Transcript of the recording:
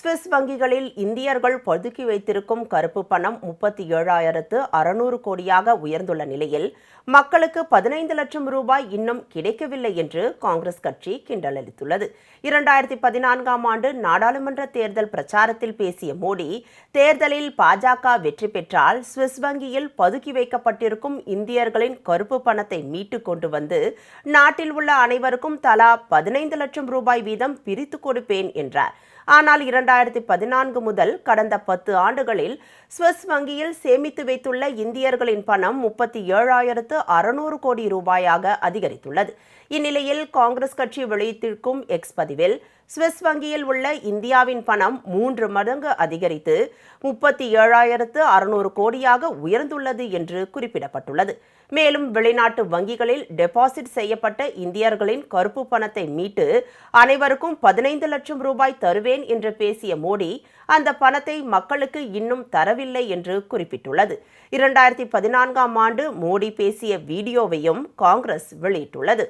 Swiss வங்கிகளில் இந்தியர்கள் பதுக்கி வைத்திருக்கும் கருப்பு பணம் முப்பத்தி ஏழாயிரத்து அறுநூறு கோடியாக உயர்ந்துள்ள நிலையில் மக்களுக்கு பதினைந்து லட்சம் ரூபாய் இன்னும் கிடைக்கவில்லை என்று காங்கிரஸ் கட்சி கிண்டலளித்துள்ளது இரண்டாயிரத்தி பதினான்காம் ஆண்டு நாடாளுமன்ற தேர்தல் பிரச்சாரத்தில் பேசிய மோடி தேர்தலில் பாஜக வெற்றி பெற்றால் சுவிஸ் வங்கியில் பதுக்கி வைக்கப்பட்டிருக்கும் இந்தியர்களின் கருப்பு பணத்தை மீட்டு கொண்டு வந்து நாட்டில் உள்ள அனைவருக்கும் தலா பதினைந்து லட்சம் ரூபாய் வீதம் பிரித்து கொடுப்பேன் என்றார். ஆனால் இரண்டாயிரத்தி பதினான்கு முதல் கடந்த பத்து ஆண்டுகளில் சுவிஸ் வங்கியில் சேமித்து வைத்துள்ள இந்தியர்களின் பணம் முப்பத்தி ஏழாயிரத்து அறுநூறு கோடி ரூபாயாக அதிகரித்துள்ளது. இந்நிலையில் காங்கிரஸ் கட்சி வெளியிட்டிருக்கும் எக்ஸ் பதிவில் சுவிஸ் வங்கியில் உள்ள இந்தியாவின் பணம் மூன்று மடங்கு அதிகரித்து முப்பத்தி ஏழாயிரத்து அறுநூறு கோடியாக உயர்ந்துள்ளது என்று குறிப்பிடப்பட்டுள்ளது. மேலும் வெளிநாட்டு வங்கிகளில் டெபாசிட் செய்யப்பட்ட இந்தியர்களின் கருப்பு பணத்தை மீட்டு அனைவருக்கும் பதினைந்து லட்சம் ரூபாய் தருவேன் என்று பேசிய மோடி அந்த பணத்தை மக்களுக்கு இன்னும் தரவில்லை என்று குறிப்பிட்டுள்ளது. இரண்டாயிரத்தி பதினான்காம் ஆண்டு மோடி பேசிய வீடியோவையும் காங்கிரஸ் வெளியிட்டுள்ளது.